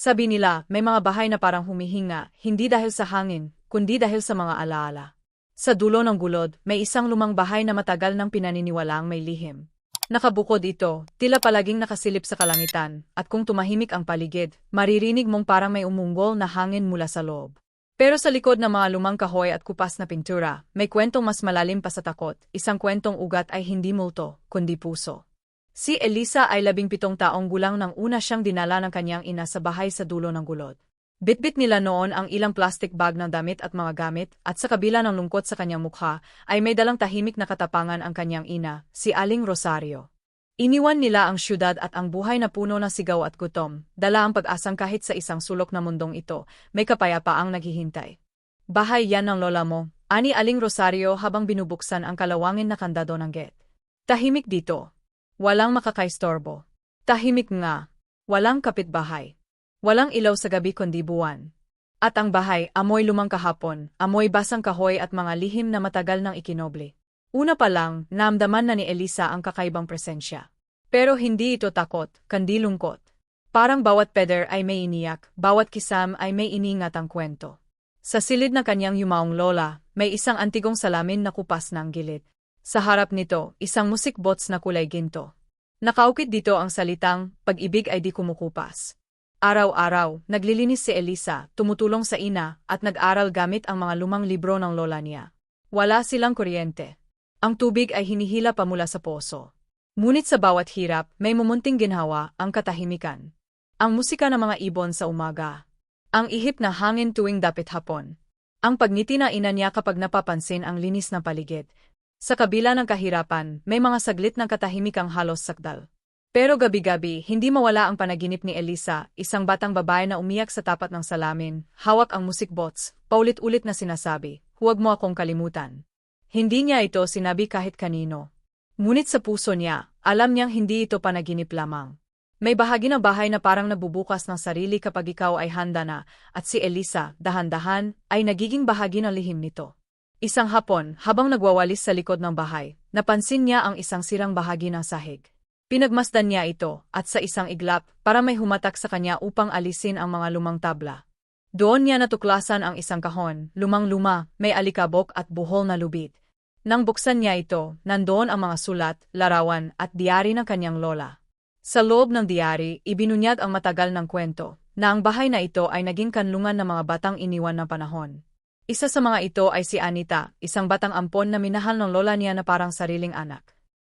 Sabi nila, may mga bahay na parang humihinga, hindi dahil sa hangin, kundi dahil sa mga alaala. Sa dulo ng gulod, may isang lumang bahay na matagal nang pinaniniwalaang may lihim. Nakabukod ito, tila palaging nakasilip sa kalangitan, at kung tumahimik ang paligid, maririnig mong parang may umunggol na hangin mula sa loob. Pero sa likod ng mga lumang kahoy at kupas na pintura, may kwentong mas malalim pa sa takot, isang kwentong ugat ay hindi multo, kundi puso. Si Elisa ay labing pitong taong gulang nang una siyang dinala ng kanyang ina sa bahay sa dulo ng gulod. Bitbit nila noon ang ilang plastic bag ng damit at mga gamit, at sa kabila ng lungkot sa kanyang mukha, ay may dalang tahimik na katapangan ang kanyang ina, si Aling Rosario. Iniwan nila ang syudad at ang buhay na puno ng sigaw at gutom, dala ang pag-asang kahit sa isang sulok na mundong ito, may kapayapaang naghihintay. Bahay yan ng lola mo, ani Aling Rosario habang binubuksan ang kalawangin na kandado ng gate. Tahimik dito. Walang makakaistorbo. Tahimik nga. Walang kapitbahay. Walang ilaw sa gabi kundi buwan. At ang bahay, amoy lumang kahapon, amoy basang kahoy at mga lihim na matagal ng ikinoble. Una pa lang, namdaman na ni Elisa ang kakaibang presensya. Pero hindi ito takot, kandi lungkot. Parang bawat peder ay may iniyak, bawat kisam ay may iningatang kwento. Sa silid ng kanyang yumaong lola, may isang antigong salamin na kupas ng gilid. Sa harap nito, isang music box na kulay ginto. Nakaukit dito ang salitang, pag-ibig ay di kumukupas. Araw-araw, naglilinis si Elisa, tumutulong sa ina, at nag-aral gamit ang mga lumang libro ng lola niya. Wala silang kuryente. Ang tubig ay hinihila pa mula sa poso. Ngunit sa bawat hirap, may mumunting ginhawa, ang katahimikan. Ang musika ng mga ibon sa umaga. Ang ihip na hangin tuwing dapit hapon. Ang pagngiti na ina niya kapag napapansin ang linis na paligid. Sa kabila ng kahirapan, may mga saglit ng katahimikang halos sakdal. Pero gabi-gabi, hindi mawala ang panaginip ni Elisa, isang batang babae na umiyak sa tapat ng salamin, hawak ang music box, paulit-ulit na sinasabi, huwag mo akong kalimutan. Hindi niya ito sinabi kahit kanino. Ngunit sa puso niya, alam niyang hindi ito panaginip lamang. May bahagi ng bahay na parang nabubukas ng sarili kapag ikaw ay handa na, at si Elisa, dahan-dahan, ay nagiging bahagi ng lihim nito. Isang hapon, habang nagwawalis sa likod ng bahay, napansin niya ang isang sirang bahagi ng sahig. Pinagmasdan niya ito, at sa isang iglap, para may humatak sa kanya upang alisin ang mga lumang tabla. Doon niya natuklasan ang isang kahon, lumang-luma, may alikabok at buhol na lubid. Nang buksan niya ito, nandoon ang mga sulat, larawan at diary ng kanyang lola. Sa loob ng diary, ibinunyag ang matagal ng kwento, na ang bahay na ito ay naging kanlungan ng mga batang iniwan ng panahon. Isa sa mga ito ay si Anita, isang batang ampon na minahal ng lola niya na parang sariling anak.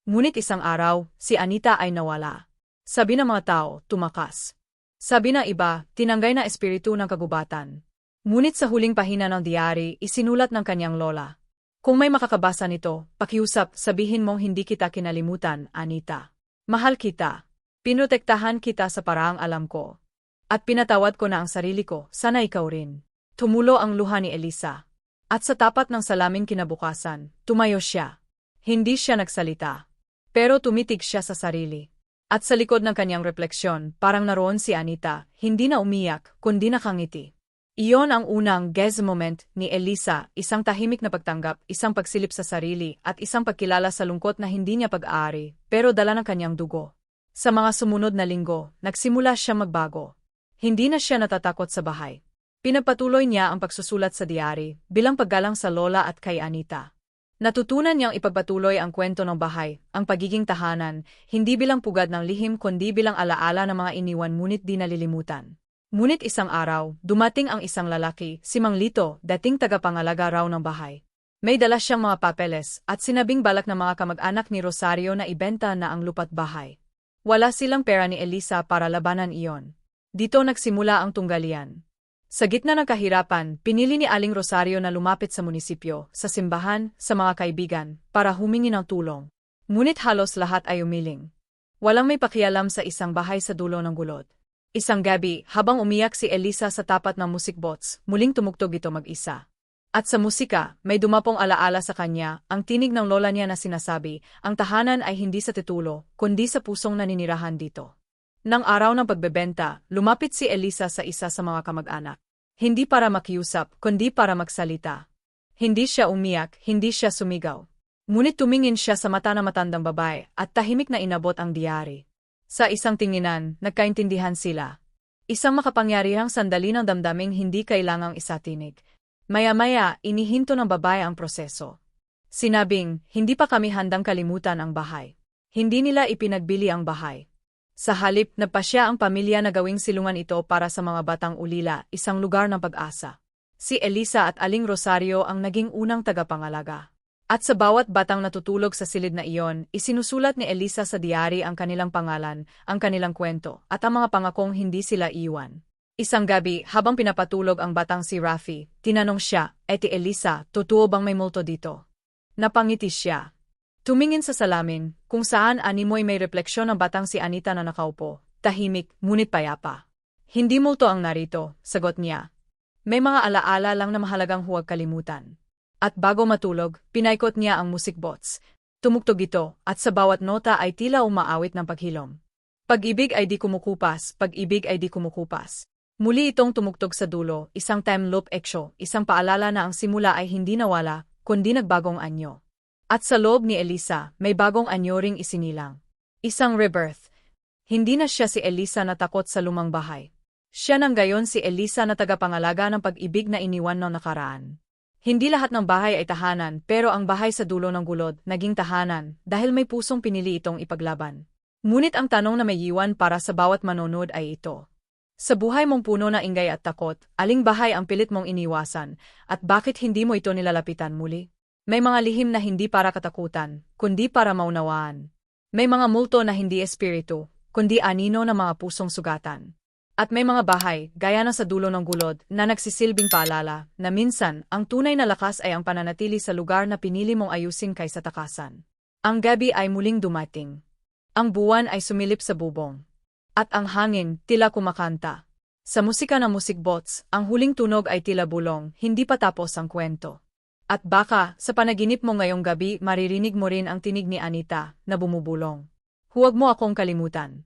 Ngunit isang araw, si Anita ay nawala. Sabi ng mga tao, tumakas. Sabi ng iba, tinanggay na espiritu ng kagubatan. Ngunit sa huling pahina ng diary, isinulat ng kanyang lola. Kung may makakabasa nito, pakiusap, sabihin mong hindi kita kinalimutan, Anita. Mahal kita. Pinotektahan kita sa paraang alam ko. At pinatawad ko na ang sarili ko, sana ikaw rin. Tumulo ang luha ni Elisa. At sa tapat ng salaming kinabukasan, tumayo siya. Hindi siya nagsalita. Pero tumitig siya sa sarili. At sa likod ng kanyang refleksyon, parang naroon si Anita, hindi na umiyak, kundi nakangiti. Iyon ang unang guess moment ni Elisa, isang tahimik na pagtanggap, isang pagsilip sa sarili, at isang pagkilala sa lungkot na hindi niya pag-aari, pero dala ng kanyang dugo. Sa mga sumunod na linggo, nagsimula siya magbago. Hindi na siya natatakot sa bahay. Pinapatuloy niya ang pagsusulat sa diary, bilang paggalang sa lola at kay Anita. Natutunan niyang ipagpatuloy ang kwento ng bahay, ang pagiging tahanan, hindi bilang pugad ng lihim kundi bilang alaala ng mga iniwan ngunit di nalilimutan. Ngunit isang araw, dumating ang isang lalaki, si Mang Lito, dating tagapangalaga raw ng bahay. May dala siyang mga papeles, at sinabing balak ng mga kamag-anak ni Rosario na ibenta na ang lupat bahay. Wala silang pera ni Elisa para labanan iyon. Dito nagsimula ang tunggalian. Sa gitna ng kahirapan, pinili ni Aling Rosario na lumapit sa munisipyo, sa simbahan, sa mga kaibigan, para humingi ng tulong. Ngunit halos lahat ay umiling. Walang may pakialam sa isang bahay sa dulo ng gulod. Isang gabi, habang umiyak si Elisa sa tapat ng music box, muling tumugtog ito mag-isa. At sa musika, may dumapong alaala sa kanya, ang tinig ng lola niya na sinasabi, ang tahanan ay hindi sa titulo, kundi sa pusong naninirahan dito. Nang araw ng pagbebenta, lumapit si Elisa sa isa sa mga kamag-anak. Hindi para makiusap, kundi para magsalita. Hindi siya umiyak, hindi siya sumigaw. Ngunit tumingin siya sa mata ng matandang babae at tahimik na inabot ang diyari. Sa isang tinginan, nagkaintindihan sila. Isang makapangyarihang sandali ng damdaming hindi kailangang isatinig. Maya-maya, inihinto ng babae ang proseso. Sinabing, hindi pa kami handang kalimutan ang bahay. Hindi nila ipinagbili ang bahay. Sa halip, nagpasya ang pamilya na gawing silungan ito para sa mga batang ulila, isang lugar ng pag-asa. Si Elisa at Aling Rosario ang naging unang tagapangalaga. At sa bawat batang natutulog sa silid na iyon, isinusulat ni Elisa sa diary ang kanilang pangalan, ang kanilang kwento, at ang mga pangakong hindi sila iwan. Isang gabi, habang pinapatulog ang batang si Rafi, tinanong siya, Eti Elisa, totoo bang may multo dito? Napangiti siya. Tumingin sa salamin, kung saan animoy may refleksyon ng batang si Anita na nakaupo, tahimik, ngunit payapa. Hindi multo ang narito, sagot niya. May mga alaala lang na mahalagang huwag kalimutan. At bago matulog, pinaikot niya ang music box. Tumugtog ito, at sa bawat nota ay tila umaawit ng paghilom. Pag-ibig ay di kumukupas, pag-ibig ay di kumukupas. Muli itong tumugtog sa dulo, isang time loop eksyo, isang paalala na ang simula ay hindi nawala, kundi nagbagong anyo. At sa loob ni Elisa, may bagong anyo ring isinilang. Isang rebirth. Hindi na siya si Elisa na takot sa lumang bahay. Siya nang gayon si Elisa na tagapangalaga ng pag-ibig na iniwan ng nakaraan. Hindi lahat ng bahay ay tahanan, pero ang bahay sa dulo ng gulod, naging tahanan, dahil may pusong pinili itong ipaglaban. Ngunit ang tanong na may iwan para sa bawat manonood ay ito. Sa buhay mong puno na ingay at takot, aling bahay ang pilit mong iniwasan, at bakit hindi mo ito nilalapitan muli? May mga lihim na hindi para katakutan, kundi para maunawaan. May mga multo na hindi espiritu, kundi anino ng mga pusong sugatan. At may mga bahay, gaya ng sa dulo ng gulod, na nagsisilbing paalala, na minsan, ang tunay na lakas ay ang pananatili sa lugar na pinili mong ayusin kaysa takasan. Ang gabi ay muling dumating. Ang buwan ay sumilip sa bubong. At ang hangin, tila kumakanta. Sa musika ng music bots, ang huling tunog ay tila bulong, hindi pa tapos ang kwento. At baka, sa panaginip mo ngayong gabi, maririnig mo rin ang tinig ni Anita, na bumubulong. Huwag mo akong kalimutan.